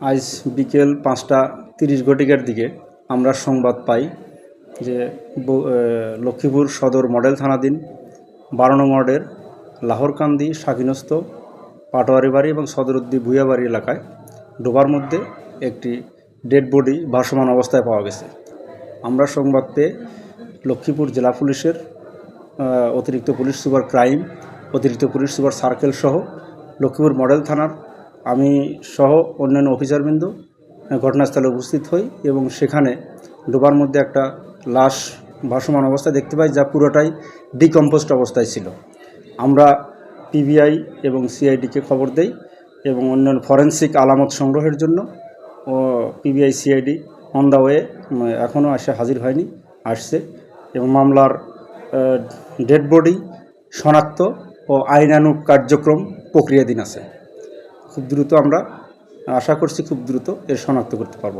আজ বিকেল পাঁচটা তিরিশ ঘটিকার দিকে আমরা সংবাদ পাই যে লক্ষ্মীপুর সদর মডেল থানাধীন বারো নং ওয়ার্ডের লাহোরকান্দি শাকিনস্ত পাটোয়ারি বাড়ি এবং সদরুদ্দি ভুইয়াবাড়ি এলাকায় ডোবার মধ্যে একটি ডেড বডি ভাসমান অবস্থায় পাওয়া গেছে। আমরা সংবাদ পেয়ে লক্ষ্মীপুর জেলা পুলিশের অতিরিক্ত পুলিশ সুপার ক্রাইম, অতিরিক্ত পুলিশ সুপার সার্কেল সহ লক্ষ্মীপুর মডেল থানার আমি সহ অন্যান্য অফিসারবৃন্দ ঘটনাস্থলে উপস্থিত হই এবং সেখানে ডোবার মধ্যে একটা লাশ ভাসমান অবস্থায় দেখতে পাই যা পুরোটাই ডিকম্পোস্ট অবস্থায় ছিল। আমরা পিবিআই এবং সিআইডিকে খবর দেই এবং অন্যান্য ফরেন্সিক আলামত সংগ্রহের জন্য ও PBI CID on the way এখনও আসে হাজির হয়নি, আসছে এবং মামলার ডেড বডি শনাক্ত ও আইনানুগ কার্যক্রম প্রক্রিয়াধীন আছে। খুব দ্রুত আমরা আশা করছি খুব দ্রুত এর শনাক্ত করতে পারব।